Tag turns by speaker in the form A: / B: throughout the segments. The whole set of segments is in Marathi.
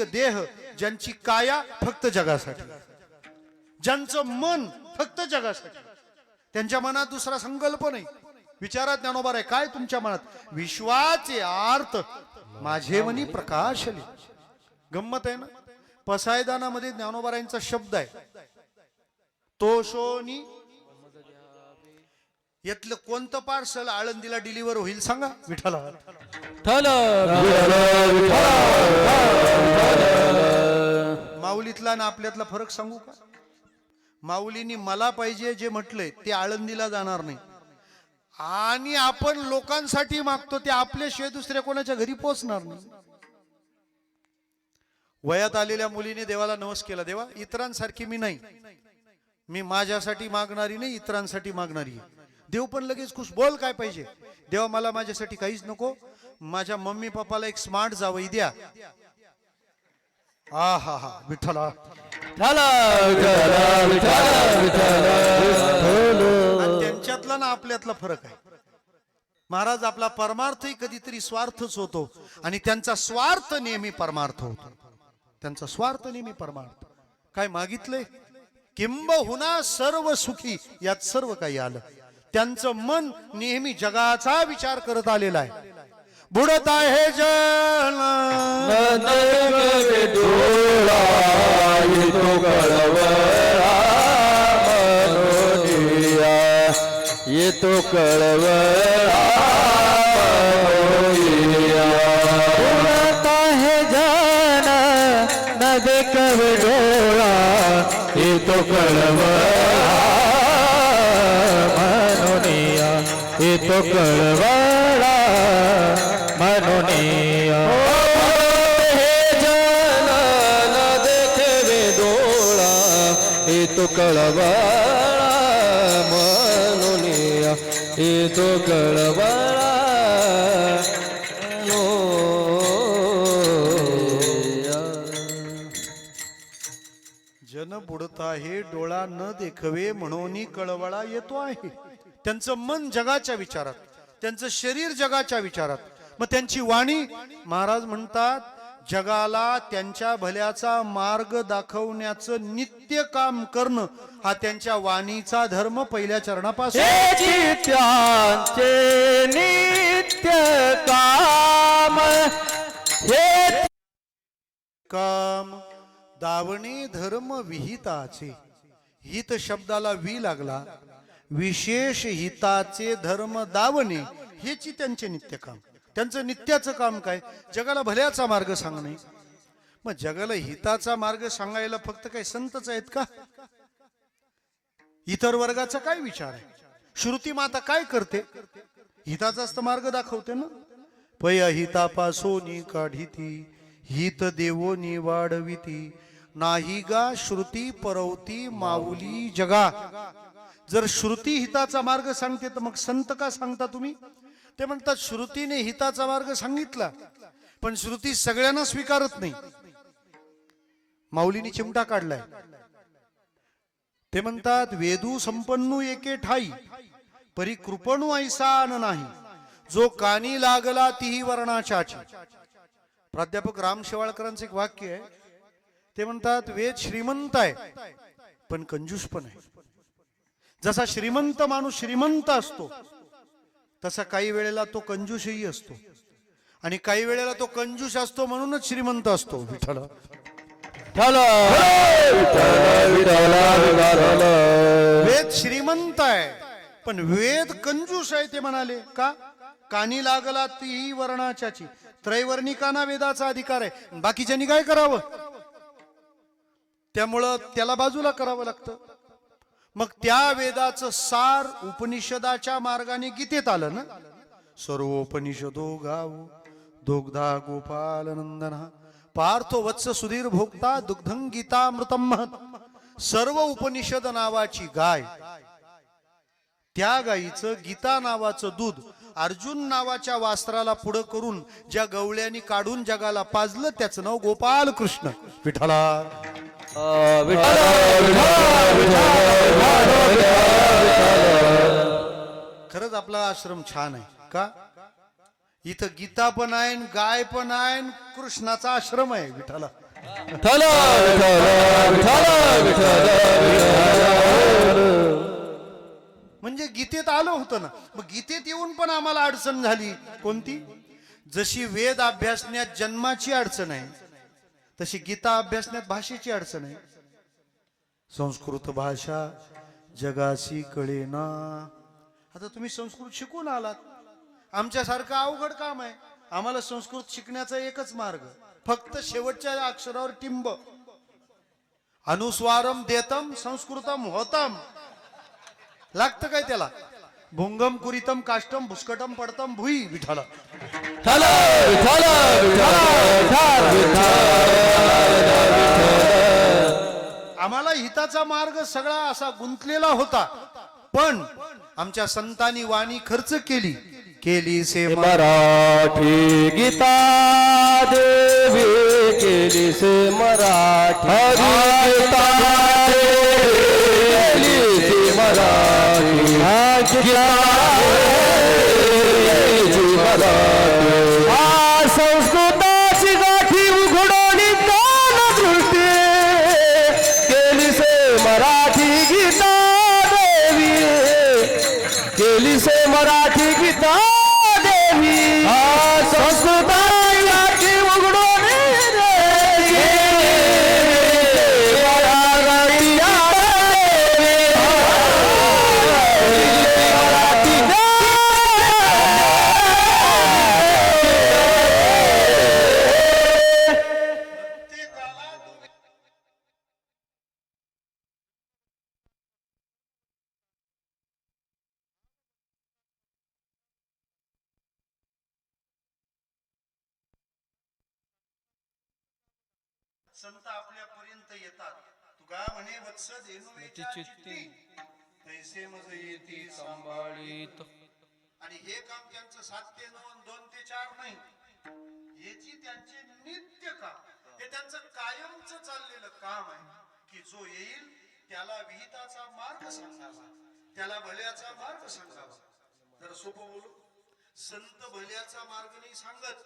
A: एक देह ज्यांची काया फक्त जगासाठी. ज्यांचं मन फक्त जगासाठी. त्यांच्या मनात दुसरा संकल्प नाही. विचारात ज्ञानोबार आहे काय तुमच्या मनात? विश्वाचे अर्थ माझे मनी प्रकाशले. गंमत आहे ना? पसायदानामध्ये ज्ञानोबारायांचा शब्द आहे. तोषोनी यातलं कोणतं पार्सल आळंदीला डिलिव्हर होईल सांगा? विठाला
B: ठल
A: माऊलीतला आणि आपल्यातला फरक सांगू का? माऊलीनी मला पाहिजे जे म्हटलंय ते आळंदीला जाणार नाही. आणि आपण लोकांसाठी मागतो ते आपल्याशिवाय दुसऱ्या कोणाच्या घरी पोचणार नाही. वयात आलेल्या मुलीने देवाला नवस केला देवा इतरांसारखी मी नाही. मी माझ्यासाठी मागणारी नाही इतरांसाठी मागणारी आहे. देव पण लगेच खुश. बोल काय पाहिजे? देवा मला माझ्यासाठी काहीच नको. माझ्या मम्मी पप्पाला एक स्मार्ट जावई द्या. आ हा हा. विठ्ठल
B: विठ्ठल.
A: आणि त्यांच्यातला ना आपल्यातला फरक आहे. महाराज आपला परमार्थही कधीतरी स्वार्थच होतो आणि त्यांचा स्वार्थ नेहमी परमार्थ होतो. त्यांचा स्वार्थ नेहमी परमार्थ. काय मागितलंय? किंबहुना सर्व सुखी यात सर्व काही आलं. त्यांचं मन नेहमी जगाचा विचार करत आलेला आहे. बुडत आहे जन
B: डोळा येतो कळवळा कळवळा उडत आहे जन न देखवे डोळा येतो कळवळा मनोनिया येतो कळवळा म्हणून हे जन देखवे डोळा. हे तो कळवळा म्हणून हे तो कळवळा
A: आहे डोळा न देखवे म्हणून कळवळा येतो आहे. त्यांचं मन जगाच्या विचारात त्यांचं शरीर जगाच्या विचारात. मग त्यांची वाणी महाराज म्हणतात जगाला त्यांच्या भल्याचा मार्ग दाखवण्याचं नित्य काम करणं हा त्यांच्या वाणीचा धर्म पहिल्या चरणापासून.
B: नित्य काम हे
A: काम. दावणे धर्म विहिताचे. हित शब्दाला वी लागला. विशेष हिताचे धर्म दावणे हेची त्यांचे नित्य काम त्यांचं नित्याचं काम काय? जगाला भल्याचा मार्ग सांगणे. मग जगाला हिताचा मार्ग सांगायला फक्त काही संतच आहेत का? इतर वर्गाचा काय विचार आहे? श्रुती माता काय करते? हिताचाच तर मार्ग दाखवते ना? पय हितापासोनी काढिती हित देवोनी वाढविती नाही गा श्रुती परवती माऊली जगा. जर श्रुती हिताचा मार्ग सांगते तर मग संत का सांगता तुम्ही? ते म्हणतात श्रुतीने हिताचा मार्ग सांगितला पण श्रुती सगळ्यांना स्वीकारत नाही. माऊलीने चिमटा काढलाय. ते म्हणतात वेदू संपन्नू एके ठाई परी कृपणू ऐसा नाही. जो कानी लागला तीही वर्णाच्याची. प्राध्यापक राम शेवाळकरांचं एक वाक्य आहे ते म्हणतात वेद श्रीमंत आहे. पण कंजूस पण आहे. जसा श्रीमंत माणूस श्रीमंत असतो तसा काही वेळेला तो कंजूसही असतो. आणि काही वेळेला तो कंजूस असतो म्हणूनच श्रीमंत असतो. विठ्ठल. वेद श्रीमंत आहे पण वेद कंजूस आहे ते म्हणाले. का? कानी लागला ती वर्णाच्याची. त्रैवर्णिकांना वेदाचा अधिकार आहे. बाकीच्यांनी काय करावं? त्यामुळं त्याला बाजूला करावं लागतं. मग त्या वेदाचं सार उपनिषदाच्या मार्गाने गीतेत आलं ना? सर्वोपनिषदो गाव दुग्धा गोपाल नंदना पार्थो वत्स सुधीर भोगता दुग्धं गीतामृतम महत. सर्व उपनिषद नावाची गाय त्या गायीचं गीता नावाचं दूध अर्जुन नावाच्या वास्त्राला पुढं करून ज्या गवळ्यांनी काढून जगाला पाजलं त्याचं नाव गोपाल कृष्ण विठाला खरंच आपला आश्रम छान आहे का? इथं गीता पण आहे गाय पण आहे कृष्णाचा आश्रम आहे विठाला म्हणजे गीतेत आलं होतं ना मग गीतेत येऊन पण आम्हाला अडचण झाली. कोणती? जशी वेद अभ्यासण्यात जन्माची अडचण आहे तशी गीता अभ्यासण्यात भाषेची अडचण आहे. संस्कृत भाषा जगाशी कळेना. आता तुम्ही संस्कृत शिकून आलात. आमच्यासारखं अवघड काम आहे. आम्हाला संस्कृत शिकण्याचा एकच मार्ग फक्त शेवटच्या अक्षरावर टिंब. अनुस्वारम देतम संस्कृतम होतम. लागतं काय त्याला? भुंगम कुरितम काष्टम भुस्कटम पडतम भुई विठाला आम्हाला हिताचा मार्ग सगळा असा गुंतलेला होता. पण आमच्या संतांनी वाणी खर्च केली. केली से
B: मराठी गीता देवी केली से मराठी गीता केली से मराठी गीता
A: संत आपल्यापर्यंत येतात. तुका म्हणे वत्स देनुवेच्या चित्ती. तैसे मज येती
B: सांभाळीत.
A: आणि हे काम त्यांचं सात ते नऊ दोन ते चार नाही. याची त्यांचे नित्य काम. हे त्यांचं कायमच चाललेलं काम आहे की जो येईल त्याला विहिताचा मार्ग सांगावा. त्याला भल्याचा मार्ग सांगावा. जर सोपं बोलू? संत भल्याचा मार्ग नाही सांगत.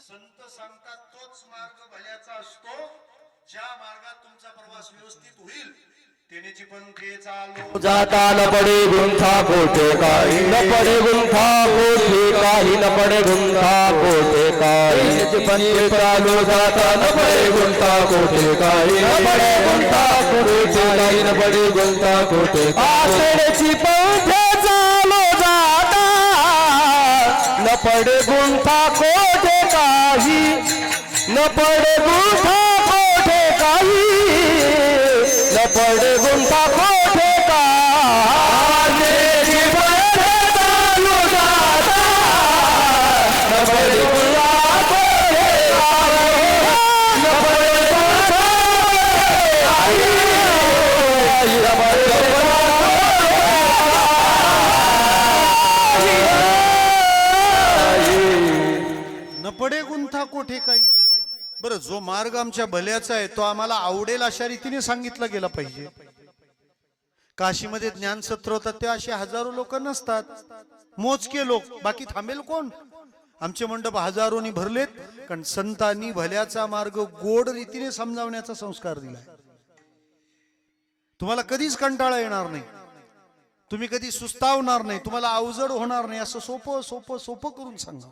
A: संत सांगतात तोच मार्ग भल्याचा असतो. ज्या मार्गात तुमचा प्रवास व्यवस्थित होईल तेनेची पंथे चालू
B: जाता न पडे गुंथा कोठे काही न पडे गुंथा कोठे काही न पडे गुंथा कोठे काही. पंथे चालू जाता न पडे गुंथा कोठे काही न पडे गुंथा कोठे काही न पडे गुंथा कोठे आषाढची पंथे चालू जाता न पडे गुंथा कोठे काही न पडे गुंठा कोठे काही न पडे गुंठा कोठे काही चालू जाता न पडे गुंठा कोठे काही न पडे गुंठा काही न पडे
A: न पडे गुंथा कोठे काही बरं जो मार्ग आमच्या भल्याचा आहे तो आम्हाला आवडेल अशा रीतीने सांगितला गेला पाहिजे. काशीमध्ये ज्ञानसत्र होतात ते असे हजारो लोक नसतात. मोजके लोक बाकी थांबेल कोण? आमचे मंडप हजारोनी भरलेत कारण संतांनी भल्याचा मार्ग गोड रीतीने समजावण्याचा संस्कार दिलाय तुम्हाला कधीच कंटाळा येणार नाही. तुम्ही कधी सुस्तावणार नाही तुम्हाला अवजड होणार नाही असं सोपं सोपं सोपं करून सांगा.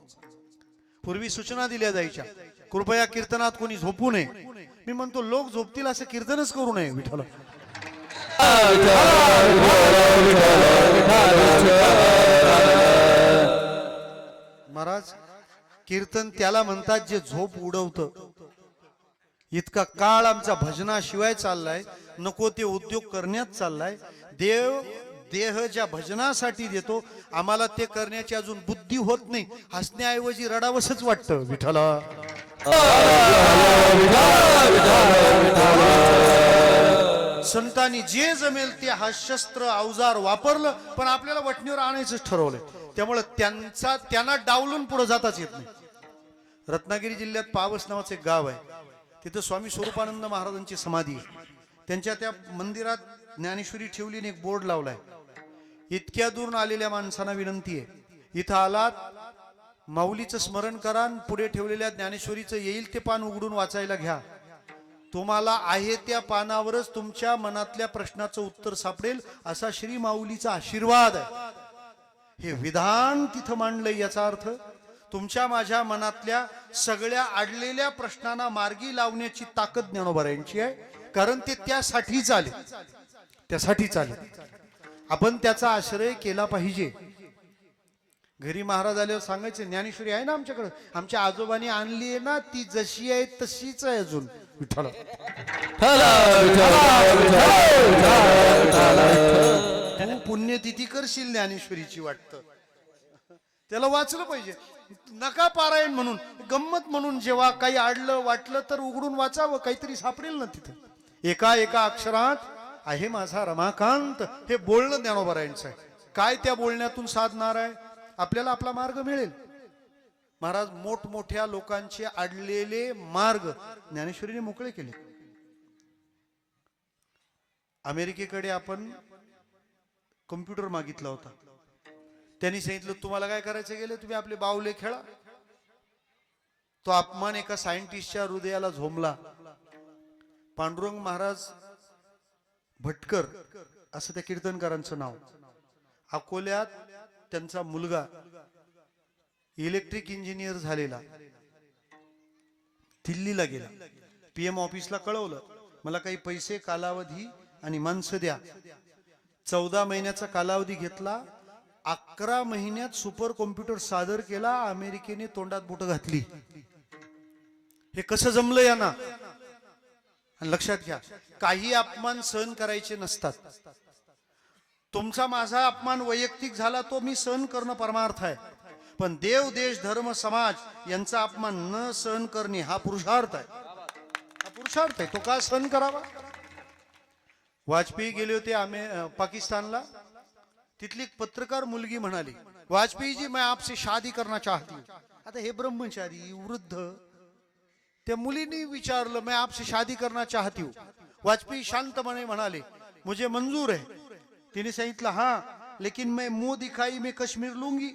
A: पूर्वी सूचना दिल्या जायच्या. कृपया कीर्तनात कोणी झोपू नये. मी म्हणतो लोक झोपतील असं कीर्तनच करू नये विठ्ठल. महाराज कीर्तन त्याला म्हणतात जे झोप उडवत. इतका काळ आमचा भजनाशिवाय चाललाय नको ते उद्योग करण्यात चाललाय. देव देह ज्या भजनासाठी देतो आम्हाला ते करण्याची अजून बुद्धी होत नाही. हसण्याऐवजी रडावसच वाटतं विठ्ठला. संतांनी जे जमेल ते हा शस्त्र अवजार वापरलं पण आपल्याला वटणीवर आणायचंच ठरवलंय. त्यामुळे त्यांचा त्यांना डावलून पुढे जाताच येत नाही. रत्नागिरी जिल्ह्यात पावस नावाचं एक गाव आहे. तिथं स्वामी स्वरूपानंद महाराजांची समाधी आहे. त्यांच्या त्या मंदिरात ज्ञानेश्वरी ठेवली आणि एक बोर्ड लावलाय. इतक्या दूरून आलेल्या माणसांना विनंती आहे. इथं आलात माऊलीचं स्मरण करा पुढे ठेवलेल्या ज्ञानेश्वरीचं येईल ते पान उघडून वाचायला घ्या. तुम्हाला आहे त्या पानावरच तुमच्या मनातल्या प्रश्नाचं उत्तर सापडेल असा श्री माऊलीचा आशीर्वाद आहे. हे विधान तिथं मांडलंय याचा अर्थ तुमच्या माझ्या मनातल्या सगळ्या अडलेल्या प्रश्नांना मार्गी लावण्याची ताकद ज्ञानोबऱ्यांची आहे कारण ते त्यासाठी आले त्यासाठी आले आपण त्याचा आश्रय केला पाहिजे. घरी महाराज आल्यावर सांगायचे ज्ञानेश्वरी आहे ना आमच्याकडे? आमच्या आजोबांनी आणली आहे ना ती जशी आहे तशीच आहे अजून. विठ्ठल. तू पुण्यतिथी करशील ज्ञानेश्वरीची वाटतं. त्याला वाचलं पाहिजे. नका पारायण म्हणून गंमत म्हणून जेव्हा काही आडलं वाटलं तर उघडून वाचावं काहीतरी सापडेल ना तिथं. एका एका अक्षरात आहे माझा रमाकांत. हे बोलणं ज्ञानोबरायांचं आहे. काय त्या बोलण्यातून साधणार आहे? आपल्याला आपला मार्ग मिळेल. महाराज मोठमोठ्या लोकांचे अडलेले मार्ग ज्ञानेश्वरीने मोकळे केले. अमेरिकेकडे आपण कम्प्युटर मागितला होता. त्यांनी सांगितलं तुम्हाला काय करायचं गेलं? तुम्ही आपले बावले खेळा. तो अपमान एका सायंटिस्टच्या हृदयाला झोंबला. पांडुरंग महाराज भटकर असं त्या कीर्तनकारांचं नाव. अकोल्यात त्यांचा मुलगा इलेक्ट्रिक इंजिनियर झालेला. दिल्लीला गेला. पीएम ऑफिसला कळवलं. मला काही पैसे कालावधी आणि माणसं द्या. चौदा महिन्याचा कालावधी घेतला. अकरा महिन्यात सुपर कॉम्प्युटर सादर केला. अमेरिकेने तोंडात बोट घातली. हे कसं जमलं यांना? लक्षात घ्या काही अपमान सहन करायचे नसतात. तुमचा माझा अपमान वैयक्तिक झाला तो मी सहन करणं परमार्थ आहे. पण देव देश धर्म समाज यांचा अपमान न सहन करणे हा पुरुषार्थ आहे. हा पुरुषार्थ आहे. तो का सहन करावा? वाजपेयी गेले होते आम्ही पाकिस्तानला. तिथली एक पत्रकार मुलगी म्हणाली वाजपेयी जी मैं आपसे शादी करना चाहती आता हे ब्रह्मचारी वृद्ध त्या मुलीने विचारलं मैं आपसे शादी करना चाहती हूँ. वाजपेयी शांतपणे म्हणाले मुझे मंजूर आहे. तिने सांगितलं हा लेकिन मैं मुंह दिखाई में कश्मीर लूंगी.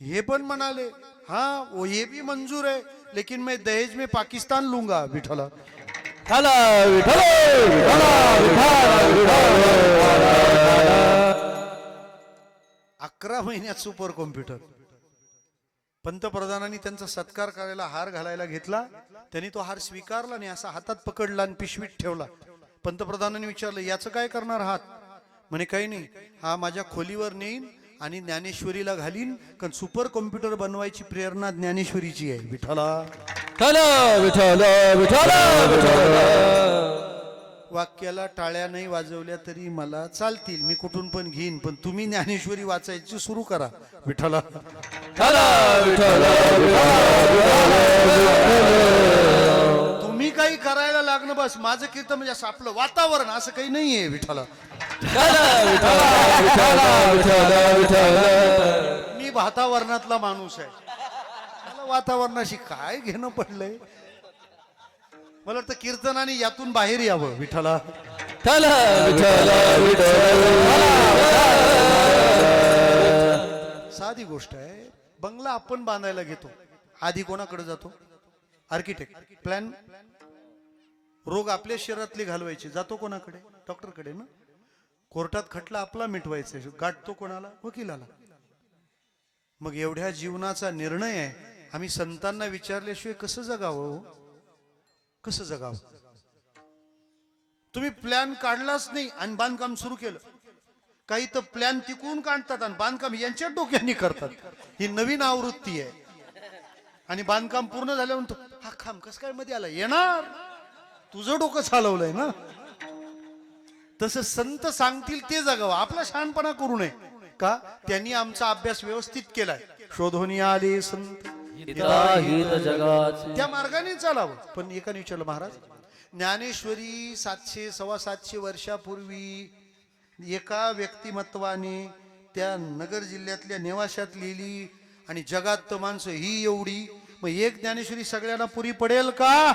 A: हे पण म्हणाले हा वो ये भी मंजूर है लेकिन मैं दहेज में पाकिस्तान लूंगा विठला अकरा महिन्यात सुपर कॉम्प्युटर. पंतप्रधानांनी त्यांचा सत्कार करायला हार घालायला घेतला त्यांनी तो हार स्वीकारला नाही असा हातात पकडला आणि पिशवीत ठेवला. पंतप्रधानांनी विचारलं याचं काय करणार आहात? म्हणे काही नाही. हा माझ्या खोलीवर नेईन आणि ज्ञानेश्वरीला घालीन. कारण सुपर कॉम्प्युटर बनवायची प्रेरणा ज्ञानेश्वरीची आहे. विठ्ठल. वाक्याला टाळ्या नाही वाजवल्या तरी मला चालतील. मी कुठून पण घेईन पण तुम्ही ज्ञानेश्वरी वाचायची सुरू करा. तुम्ही काही करायला लागणं बस. माझं कीर्तन म्हणजे असं आपलं वातावरण असं काही नाहीये विठ्ठला. मी वातावरणातला माणूस आहे. मला वातावरणाशी काय घेणं पडलंय? मला वाटतं कीर्तनाने यातून बाहेर यावं विठ्ठला. साधी गोष्ट आहे. बंगला आपण बांधायला घेतो. आधी कोणाकडे जातो? आर्किटेक्ट प्लॅन रोग आपल्या शरीरातले घालवायचे. जातो कोणाकडे? डॉक्टरकडे ना? कोर्टात खटला आपला मिटवायचा गाठतो कोणाला? वकिलाला. मग एवढ्या जीवनाचा निर्णय आहे. आम्ही संतांना विचारल्याशिवाय कसं जगावं हो? कसं जगावं? तुम्ही प्लॅन काढलाच नाही आणि बांधकाम सुरू केलं. काही तर प्लॅन तिकून काढतात आणि बांधकाम यांच्या डोक्याने करतात. ही नवीन आवृत्ती आहे. आणि बांधकाम पूर्ण झाल्यानंतर हा खाम कस काय मध्ये आला? येणार. तुझं डोकं चालवलंय ना? तसं संत सांगतील ते जगावं आपला शहाणपणा करू नये. का? त्यांनी आमचा अभ्यास व्यवस्थित केलाय. शोधून आले संत. त्या मार्गाने चालावं. पण एकाने विचारलं महाराज ज्ञानेश्वरी सातशे सव्वा सातशे वर्षापूर्वी एका व्यक्तिमत्वाने त्या नगर जिल्ह्यातल्या निवाशात लिहिली आणि जगात तर माणसं ही एवढी मग एक ज्ञानेश्वरी सगळ्यांना पुरी पडेल का?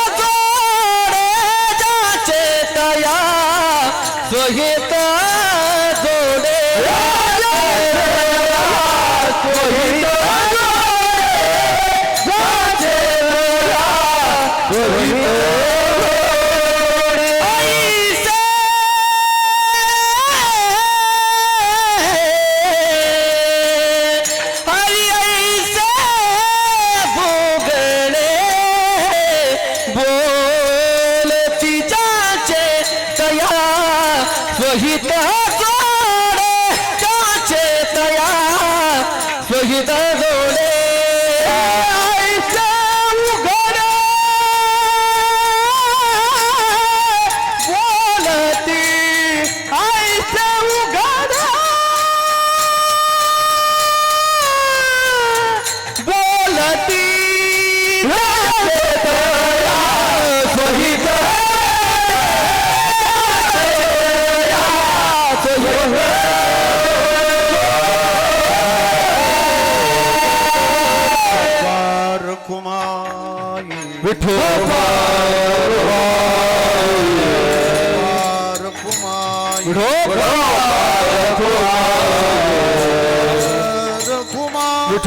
B: जोडे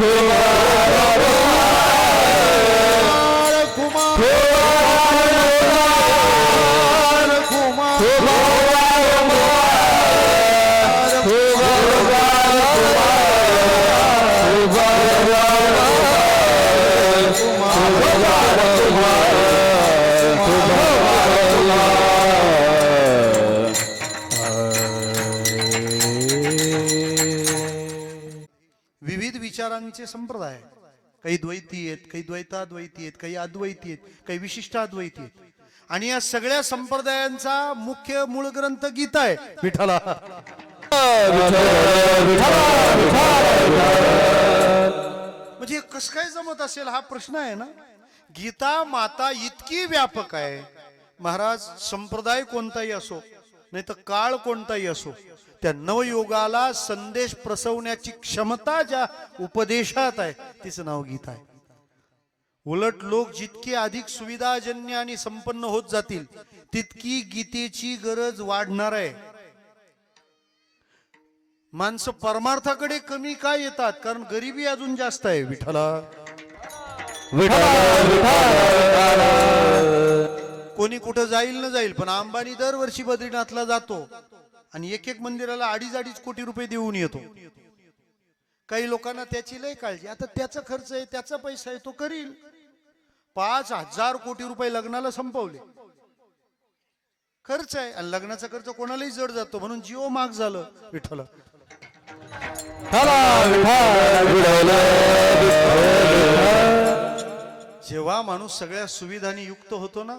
A: Shiva संप्रदाय काही द्वैती आहेत काही द्वैताद्वैती आहेत काही अद्वैती आहेत काही विशिष्टाद्वैती आहेत. आणि या सगळ्या संप्रदायांचा मुख्य मूळ ग्रंथ गीता आहे. विठाला म्हणजे कस काय जमत असेल हा प्रश्न आहे ना? गीता माता इतकी व्यापक आहे. महाराज संप्रदाय कोणताही असो नाही तर काळ कोणताही असो त्या नवयुगाला संदेश प्रसवण्याची क्षमता ज्या उपदेशात आहे तिचं नाव गीत आहे. उलट लोक जितके अधिक सुविधाजन्य आणि संपन्न होत जातील तितकी गीतेची गरज वाढणार आहे. माणसं परमार्थाकडे कमी काय येतात? कारण गरिबी अजून जास्त आहे विठाला कोणी कुठं जाईल न जाईल पण अंबानी दरवर्षी बद्रीनाथला जातो. आणि एक एक मंदिराला अडीच अडीच कोटी रुपये देऊन येतो. काही लोकांना त्याची लय काळजी. आता त्याचा खर्च आहे त्याचा पैसा आहे तो करील. पाच हजार कोटी रुपये लग्नाला संपवले. खर्च आहे आणि लग्नाचा खर्च कोणालाही जड जातो. म्हणून जीव माग झालं विठ्ठल. जेव्हा माणूस सगळ्या सुविधांनी युक्त होतो ना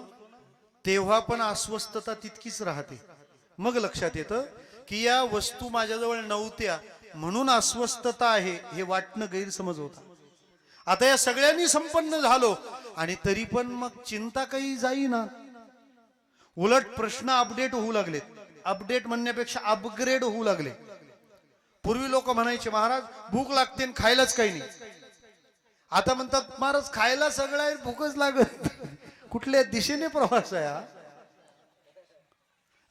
A: तेव्हा पण अस्वस्थता तितकीच राहते. मग लक्षात येतं की या वस्तू माझ्याजवळ नव्हत्या. म्हणून अस्वस्थता आहे हे वाटणं गैरसमज होता. आता या सगळ्यांनी संपन्न झालो आणि तरी पण मग चिंता काही जाईना. उलट प्रश्न अपडेट होऊ लागलेत. अपडेट म्हणण्यापेक्षा अपग्रेड होऊ लागले. पूर्वी लोक म्हणायचे महाराज भूक लागते आणि खायलाच काही नाही. आता म्हणतात महाराज खायला सगळं आहे भूकच लागत. कुठल्या दिशेने प्रवास आहे हा?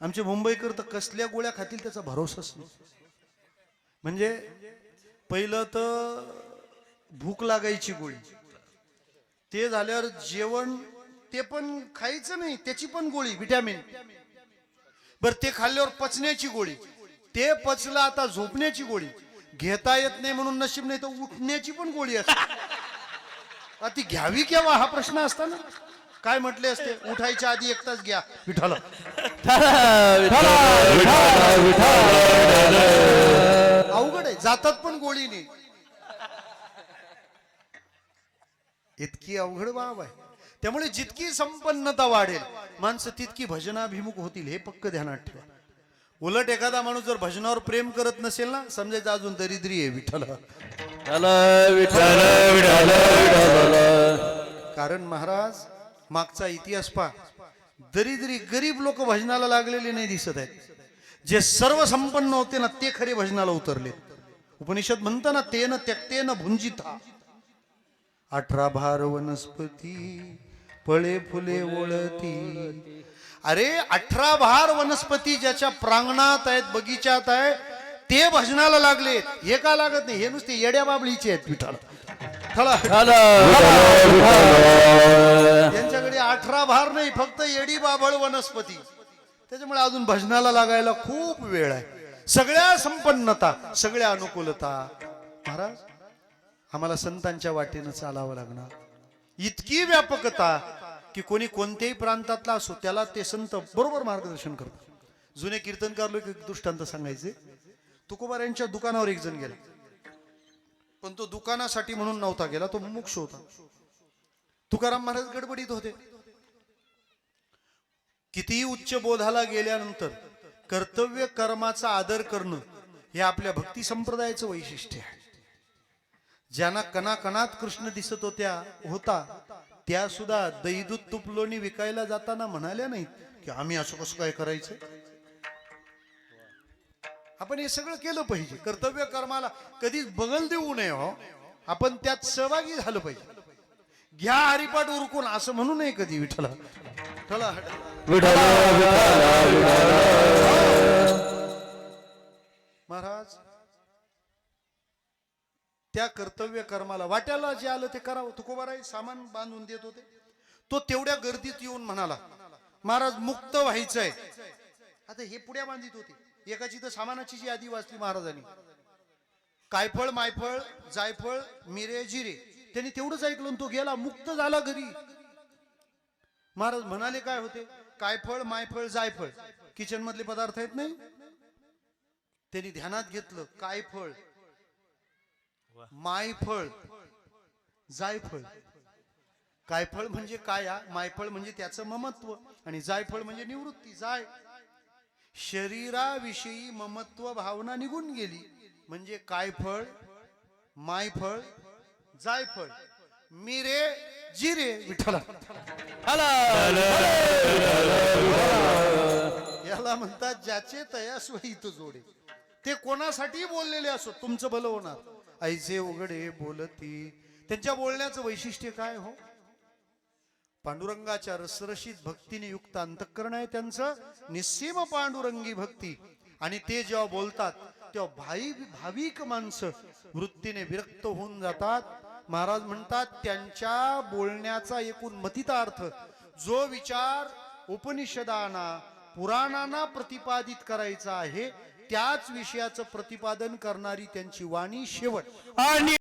A: आमचे मुंबईकर तर कसल्या गोळ्या खातील त्याचा भरोसाच नाही. म्हणजे पहिलं तर भूक लागायची गोळी. ते झाल्यावर जेवण ते पण खायचं नाही त्याची पण गोळी विटॅमिन बर ते खाल्ल्यावर पचण्याची गोळी. ते पचलं आता झोपण्याची गोळी. घेता येत नाही म्हणून नशीब नाही तर उठण्याची पण गोळी असते. आता ती घ्यावी केव्हा? हा प्रश्न असताना. काय म्हटले असते? उठायच्या आधी एक तास घ्या. विठाला. अवघड आहे. जातात पण गोळीने. इतकी अवघड बाब आहे. त्यामुळे जितकी संपन्नता वाढेल माणसं तितकी भजनाभिमुख होतील हे पक्क ध्यानात ठेवा. उलट एखादा माणूस जर भजनावर प्रेम करत नसेल ना समजायचं अजून दरिद्री आहे विठ्ठल. कारण महाराज मागचा इतिहास पहा. दरिद्री गरीब लोक भजनाला लागलेले नाही दिसत आहेत. जे सर्व संपन्न होते ना ते खरे भजनाला उतरले. उपनिषद म्हणतं ना ते न त्यक्ते न भुंजिता. अठरा भार वनस्पती फळे फुले ओळती. अरे अठरा भार वनस्पती ज्याच्या प्रांगणात आहेत बगीच्यात आहे ते भजनाला लागले. हे का लागत नाही? हे नुसते येड्या बाबळीचे आहेत पिठाला. ठळा त्यांच्याकडे अठरा भार नाही फक्त येडी बाबळ वनस्पती. त्याच्यामुळे अजून भजनाला लागायला खूप वेळ आहे. सगळ्या संपन्नता सगळ्या अनुकूलता. महाराज आम्हाला संतांच्या वाटेनं चालावं लागणार. इतकी व्यापकता की कोणी कोणत्याही प्रांतातला असो त्याला ते संत बरोबर मार्गदर्शन करतात. जुने कीर्तनकार लोक एक दृष्टांत सांगायचे. तुकोबार यांच्या दुकानावर एक जण गेला. पण तो दुकानासाठी म्हणून नव्हता गेला तो मुमुक्ष होता. तुकाराम महाराज गडबडीत होते. कितीही उच्च बोधाला गेल्यानंतर कर्तव्य कर्माचा आदर करणं हे आपल्या भक्ती संप्रदायाचं वैशिष्ट्य आहे. ज्यांना कणाकणात कृष्ण दिसत होत्या होता त्या सुद्धा दैदूत तुपलोणी विकायला जाताना म्हणाल्या नाहीत की आम्ही असं कसं काय करायचं? आपण हे सगळं केलं पाहिजे. कर्तव्य कर्माला कधीच बगल देऊ नये हो. आपण त्यात सहभागी झालं पाहिजे. घ्या हरिपाठ उरकून असं म्हणू नये कधी विठ्ठला. ठला महाराज त्या कर्तव्य कर्माला वाट्याला जे आलं ते करावं. तुकोबाराई सामान बांधून देत होते. तो तेवढ्या गर्दीत येऊन म्हणाला महाराज मुक्त व्हायचंय. आता हे पुढ्या बांधित होते. एकाची तर सामानाची जी यादी वाचली महाराजांनी. कायफळ मायफळ जायफळ मिरे जिरे. त्यांनी तेवढंच ऐकलं तो गेला मुक्त झाला घरी. महाराज म्हणाले काय होते? कायफळ मायफळ जायफळ. किचन मधले पदार्थ आहेत नाही? त्यांनी ध्यानात घेतलं कायफळ मायफळ जायफळ. कायफळ म्हणजे काया मायफळ म्हणजे त्याचं ममत्व आणि जायफळ म्हणजे निवृत्ती जाय. शरीराविषयी ममत्व भावना निघून गेली. म्हणजे कायफळ मायफळ जायफळ मिरे जिरे विठ्ठला. याला म्हणतात ज्याचे तयास हित जोडे. ते कोणासाठी बोललेले असो? तुमचं भलं होणार. ऐसे उघडे बोलती. त्यांच्या बोलण्याचं वैशिष्ट्य काय हो? पांडुरंगाच्या रसरशीत भक्तीने युक्त अंतःकरण आहे त्यांचं निस्सीम पांडुरंगी भक्ती. आणि ते जेव्हा बोलतात तेव्हा भाई भाविक माणसं वृत्तीने विरक्त होऊन जातात. महाराज म्हणतात त्यांच्या बोलण्याचा एकूण मतितार्थ जो विचार उपनिषदाना पुराणांना प्रतिपादित करायचा आहे त्याच विषयाचं प्रतिपादन करणारी त्यांची वाणी शेवट.
B: आणि